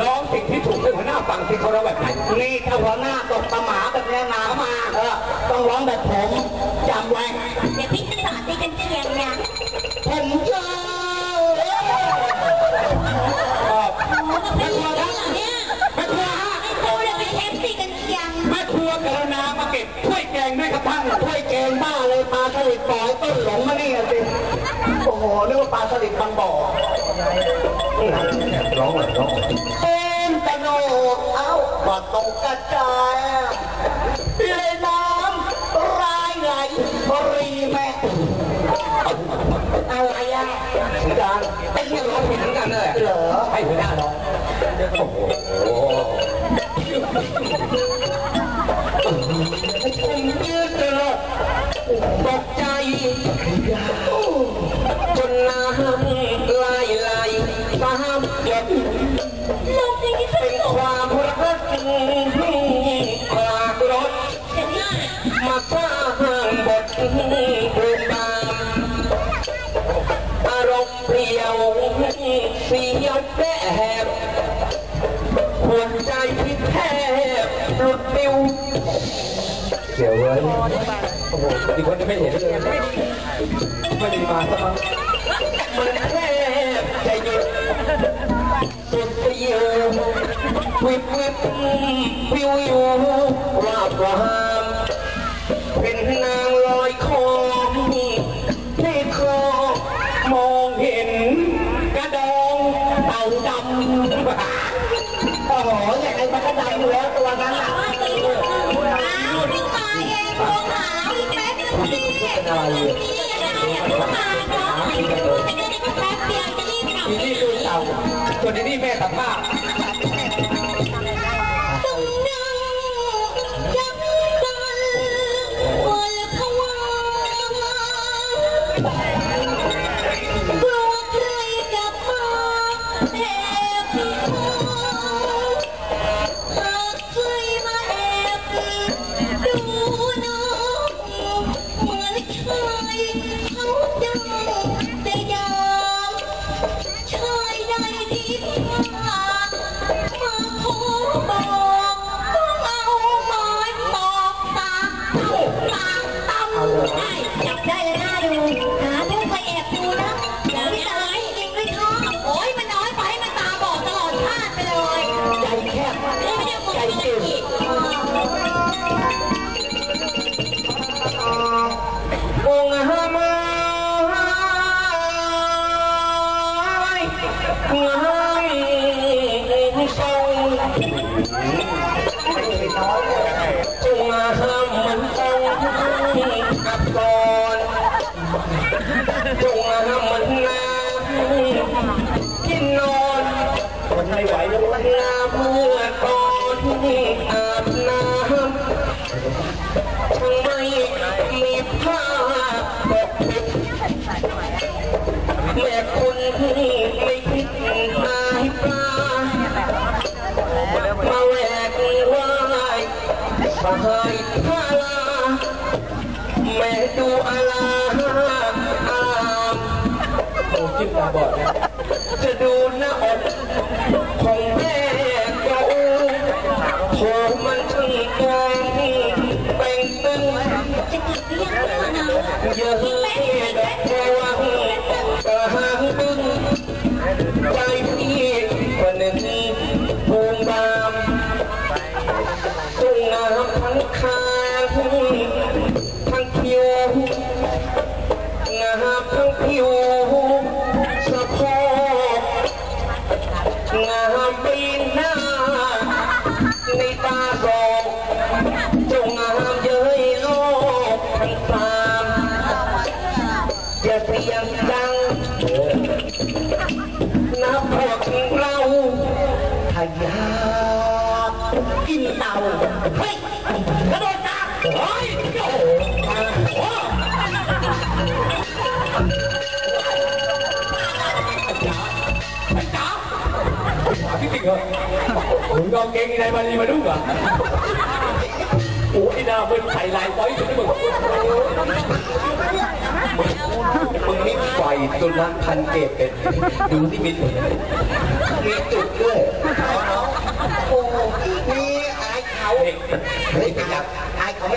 ร้องสิ่งที่ถูกให้หัวหน้าฟังที่เขาร้องแบบไหนนี่ถ้าหัวหน้าตกตะหมาแบบเนี้ยหนามาเออต้องร้องแบบผมจำไว้เดี๋ยวพี่จะสอนตีกันเชียงนะผมเจอแม่ครัวครับเนี่ยแม่ครัวฮะแม่ครัวเนี่ยเป็นเชฟตีกันเชียงแม่ครัวกรุณามาเก็บถ้วยแกงด้วยครับท่านถ้วยเกงบ้าเลยปลาสลิดปล่อยต้นหลงมานี่อะสิ โอ้โหนึกว่าปลาสลิดบางบ่อร้องหน่อยร้องหน่อยเป็นตะโนดเอ้าก็ตกกระจายเลยน้ำรายไหลบรีแม่อะไรอะอาจารย์ไอ้เนี่ยร้องผิดเหมือนกันเลยเหรอให้หัวหน้าร้องโอ้โห บทเพลงตามอารมณ์เปลี่ยวเสียวแปบหัวใจที่แทบหลุดปิวเสียวเลยโอ้โหอีกคนจะไม่เห็นเลยไม่ได้มาสักมั้งมันแทบจะหยุดสุดเปลี่ยววิบวิบวิวอยู่ว่าบรามเป็นนา จะรีบกลับทีนี่ดูเต่าส่วนทีนี่แม่ตัดผ้า งามทรงองค์ฮามมันทรงอักษรจงฮามมันนาที่นอนมันไม่ไหวแล้วนาเมื่อ แม่ดูอาลาอามโอ้จิ้มตาบอดนะจะดูหน้าอกของ กินเต่าเฮ้ยกระโดดน้ำเฮ้ยโอ้โหอ่าโอ้จ๋าพี่ติ๊กเหรอมึงเอาเกงในมาลีมาดูเหรอโอ้ยน้ามึงไข่ลายต้อยถึงมึงมึงนี่ไฟตัวนั้นพันเกตเป็นดูที่มิดมีจุดด้วยเอาไหน xấu thì cái nào ai không